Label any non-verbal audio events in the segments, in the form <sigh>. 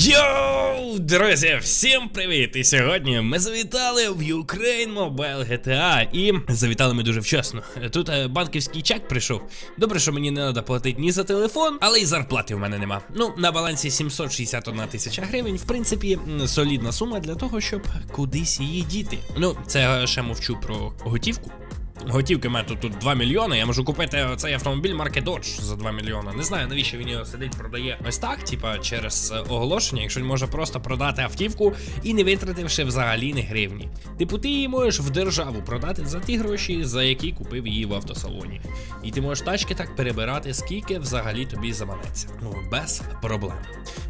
Йоу, друзі, всім привіт! І сьогодні ми завітали в Ukraine Mobile GTA і завітали ми дуже вчасно. Тут е, банківський чек прийшов. Добре, що мені не треба платити ні за телефон, але й зарплати в мене нема. Ну, на балансі 761 тисяча гривень, в принципі, солідна сума для того, щоб кудись її діти. Ну, це я ще мовчу про готівку. Готівки тут, тут 2 мільйони. Я можу купити цей автомобіль марки Dodge за 2 мільйони. Не знаю, навіщо він його сидить, продає ось так, типа через е, оголошення, якщо він може просто продати автівку і не витративши взагалі не гривні. Типу, ти її можеш в державу продати за ті гроші, за які купив її в автосалоні. І ти можеш тачки так перебирати, скільки взагалі тобі заманеться. Ну, без проблем.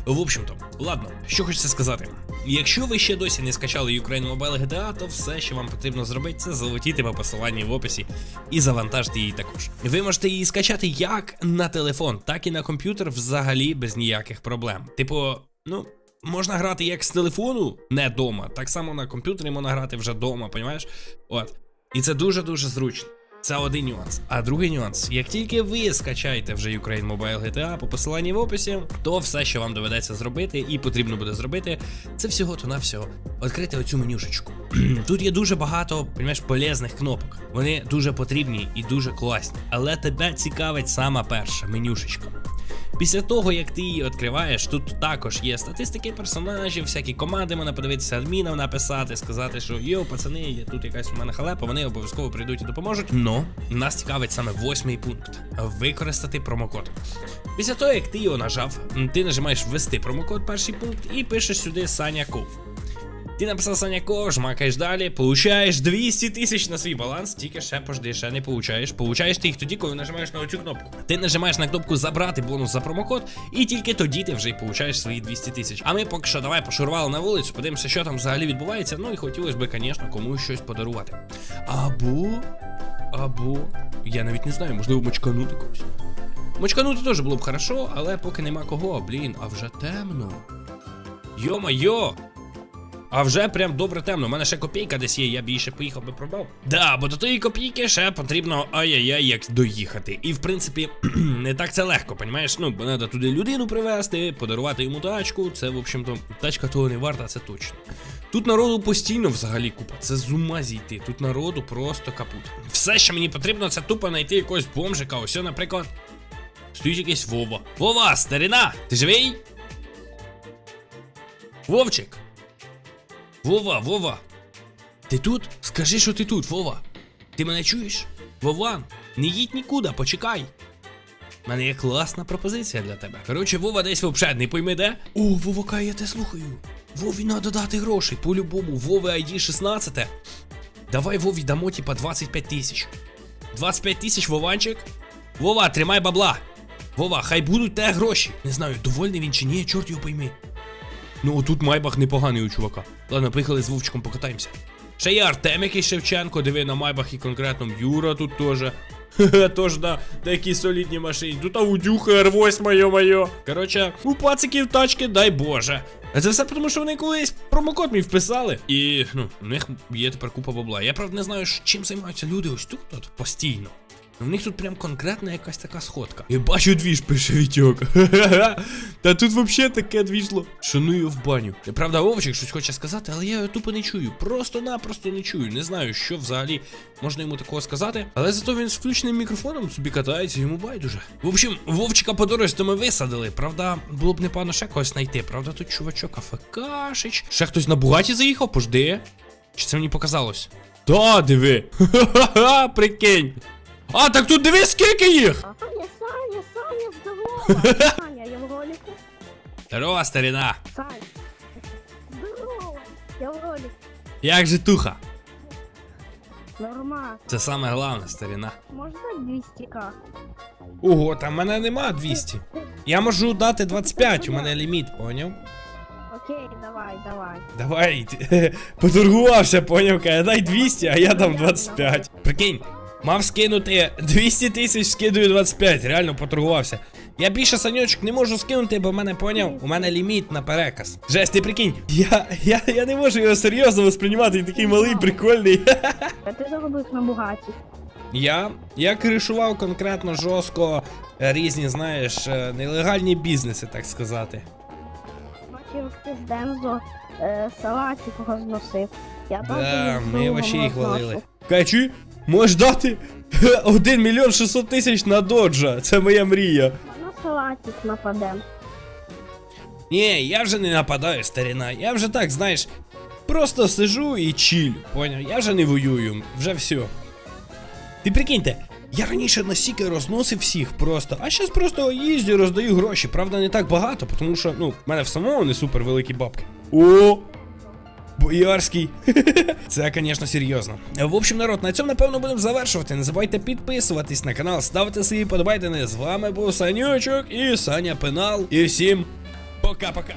В общем-то, ладно, що хочеться сказати. Якщо ви ще досі не скачали Ukraine Mobile GTA, то все, що вам потрібно зробити, це залетіти по посиланні в описі і завантажити її також. Ви можете її скачати як на телефон, так і на комп'ютер взагалі без ніяких проблем. Типу, ну. Можна грати як з телефону, не дома, так само на комп'ютері можна грати вже дома, понімаєш? От. І це дуже-дуже зручно. Це один нюанс. А другий нюанс: як тільки ви скачаєте вже Ukraine Mobile GTA по посиланні в описі, то все, що вам доведеться зробити, і потрібно буде зробити, це всього то навсього відкрити оцю менюшечку. <clears throat> Тут є дуже багато, понімаєш, полезних кнопок. Вони дуже потрібні і дуже класні. Але тебе цікавить сама перша менюшечка. Після того, як ти її відкриваєш, тут також є статистики персонажів, всякі команди можна подивитися адмінам написати, сказати, що йо, пацани, є тут якась у мене халепа, вони обов'язково прийдуть і допоможуть. Но нас цікавить саме восьмий пункт використати промокод. Після того, як ти його нажав, ти нажимаєш ввести промокод, перший пункт, і пишеш сюди Саня Ков. Ти написав Саня Ков, жмакаєш далі, получаєш 200 тисяч на свій баланс, тільки ще пожди, ще не получаєш. Получаєш ти їх тоді, коли нажимаєш на оцю кнопку. Ти нажимаєш на кнопку забрати бонус за промокод, і тільки тоді ти вже й получаєш свої 200 тисяч. А ми поки що давай пошурвали на вулицю, подивимося, що там взагалі відбувається. Ну і хотілося б, звісно, комусь щось подарувати. Або. Або. Я навіть не знаю, можливо, мочканути когось. Мочканути теж було б хорошо, але поки нема кого, блін, а вже темно. Йо-майо! А вже прям добре темно. У мене ще копійка десь є, я б її ще поїхав би продав. Да, бо до тої копійки ще потрібно ай-яй-яй як доїхати. І в принципі, <clears throat> не так це легко, понімаєш? Ну, бо треба туди людину привезти, подарувати йому тачку. Це, в общем-то, тачка того не варта, це точно. Тут народу постійно взагалі купа. Це з ума зійти. Тут народу просто капут. Все, що мені потрібно, це тупо знайти якогось бомжика. Ось, наприклад. Стоїть якийсь Вова. Вова, старина! Ти живий? Вовчик! Вова, Вова! Ти тут? Скажи, що ти тут, Вова. Ти мене чуєш? Вован, не їдь нікуди, почекай. У мене є класна пропозиція для тебе. Коротше, Вова десь вообще не пойми де. О, Вовака, я те слухаю. Вові надо дати грошей, по-любому, Вови ID 16. Давай Вові дамо, типа 25 тисяч. 25 тисяч, Вованчик. Вова, тримай бабла. Вова, хай будуть те гроші. Не знаю, довольний він чи ні, чорт його пойми. Ну, отут майбах непоганий у чувака. Ладно, поїхали з Вовчиком покатаємося. Ще є Артем який Шевченко, диви на майбах і конкретно Юра тут теж. Тож на такій солідній машині. Тут аудюха R8, йо-моє. Коротше, у пациків тачки, дай Боже. А це все тому, що вони колись промокод мій вписали. І ну, у них є тепер купа бабла. Я правда не знаю, чим займаються люди ось тут от постійно. У них тут прям конкретна якась така сходка. Я бачу двіж, пише Вітьок. <laughs> Та тут взагалі таке двіжло. Шаную в баню. Правда, Вовчик щось хоче сказати, але я його тупо не чую. Просто-напросто не чую. Не знаю, що взагалі можна йому такого сказати. Але зато він з включеним мікрофоном собі катається, йому байдуже. В общем, Вовчика по дорозі ми висадили. Правда, було б непогано ще когось знайти. Правда, тут чувачок АФКшич. Ще хтось на Бугаті заїхав, пожди. Чи це мені показалось? Та, диви. <laughs> Ха-ха-ха, прикинь. А, так тут диви, скільки їх! Саня, Саня, Саня, здорово! <laughs> Саня, я в ролику. Здорово, старина. Сань. Здорово! Я в ролику. Як же туха? Нормально. Це саме головне, старина. Можна 200к? Ого, там мене нема 200. Я можу дати 25, у мене ліміт, поняв? Окей, давай, давай. Давай, <laughs> поторгувався, поняв, каже, дай 200, а я дам 25. Прикинь, мав скинути 200 тисяч, скидую 25, реально поторгувався. Я більше саньочок не можу скинути, бо в мене поняв, у мене ліміт на переказ. Жесть, ти прикинь, я, я, я не можу його серйозно восприймати, він такий малий, прикольний. <laughs> А ти заробив на бугаті. Я, я кришував конкретно жорстко різні, знаєш, е, нелегальні бізнеси, так сказати. Бачиш, чірки з Дензо е, салатик розносив. Я там Да, ми другого вообще їх розношу. валили. Можеш дати <laughs> 1 мільйон 600 тисяч на доджа. Це моя мрія. На салатик нападем. Ні, я вже не нападаю, старіна. Я вже так, знаєш, просто сижу і чилю, поняв? Я вже не воюю, вже все. Ти прикиньте, я раніше настільки розносив всіх просто, а зараз просто їздю, роздаю гроші. Правда, не так багато, тому що, ну, в мене в самому не супер великі бабки. О! Боярський. <laughs> Це, звісно, серйозно. В общем, народ, на цьому напевно будемо завершувати. Не забувайте підписуватись на канал, ставте свої подобайдени. З вами був Санючок і Саня Пенал. І всім пока-пока.